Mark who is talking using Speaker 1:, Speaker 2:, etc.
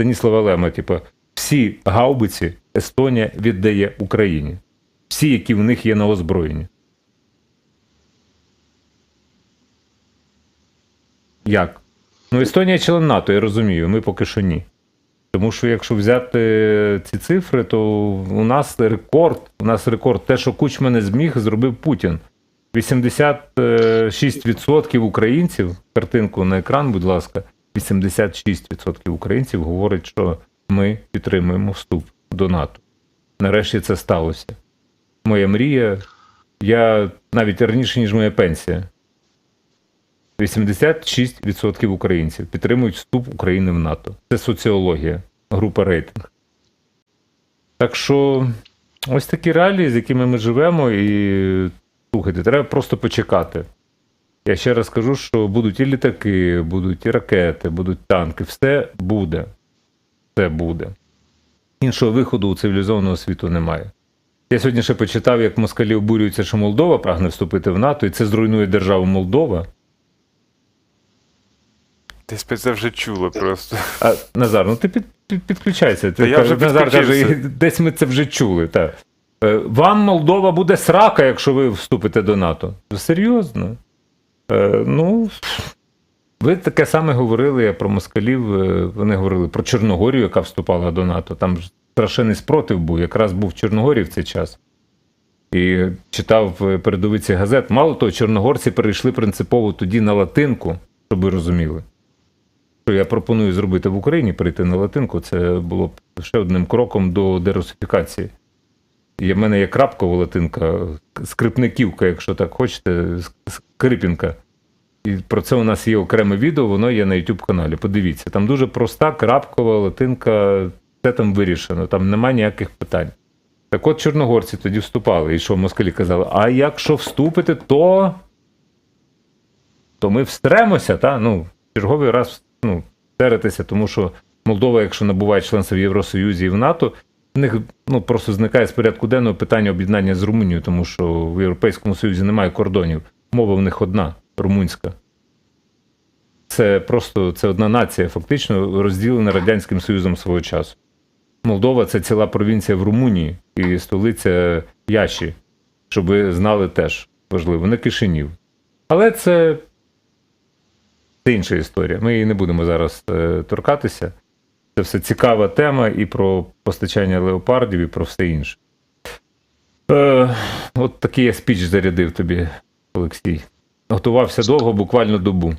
Speaker 1: Станіслава Лема, типу, всі гаубиці Естонія віддає Україні. Всі, які в них є на озброєнні. Як? Ну, Естонія член НАТО, я розумію, ми поки що ні. Тому що якщо взяти ці цифри, то у нас рекорд, у нас рекорд, те, що Кучма не зміг, зробив Путін. 86% українців, картинку на екран, будь ласка, 86% українців говорять, що ми підтримуємо вступ до НАТО. Нарешті це сталося. Моя мрія, я навіть раніше, ніж моя пенсія. 86% українців підтримують вступ України в НАТО. Це соціологія, група рейтинг. Так що ось такі реалії, з якими ми живемо, і слухайте, треба просто почекати. Я ще раз кажу, що будуть і літаки, будуть і ракети, будуть танки. Все буде. Все буде. Іншого виходу у цивілізованого світу немає. Я сьогодні ще почитав, як москалі обурюються, що Молдова прагне вступити в НАТО, і це зруйнує державу Молдова.
Speaker 2: Десь ми це вже чули просто.
Speaker 1: А, Назар, ну ти під, під, підключайся. Ти
Speaker 2: я вже
Speaker 1: Назар каже, десь ми це вже чули. Так. Е, Вам Молдова буде срака, якщо ви вступите до НАТО. Серйозно? Е, ну, ви таке саме говорили про москалів. е, Вони говорили про Чорногорію, яка вступала до НАТО. Там ж страшенний спротив був. Якраз був в Чорногорії в цей час. І читав е, передовиці газет. Мало того, чорногорці перейшли принципово тоді на латинку, щоб ви розуміли що я пропоную зробити в Україні, перейти на латинку, це було б ще одним кроком до дерусифікації. І в мене є крапкова латинка, скрипниківка, якщо так хочете, скрипінка. І про це у нас є окреме відео, воно є на YouTube каналі. Подивіться, там дуже проста крапкова латинка, все там вирішено, там немає ніяких питань. Так от чорногорці тоді вступали, і що москалі казали, а якщо вступити, то, то ми встремося, та? Ну, черговий раз ну, втеретися, тому що Молдова, якщо набуває членство в Євросоюзі і в НАТО, в них ну, просто зникає з порядку денного питання об'єднання з Румунією, тому що в Європейському Союзі немає кордонів. Мова в них одна румунська. Це просто це одна нація, фактично розділена Радянським Союзом свого часу. Молдова це ціла провінція в Румунії і столиця Яші, щоб ви знали теж важливо, не Кишинів. Але це це інша історія. Ми її не будемо зараз е, торкатися. Це все цікава тема і про постачання леопардів, і про все інше. Е, от такий я спіч зарядив тобі, Олексій. Готувався довго, буквально добу.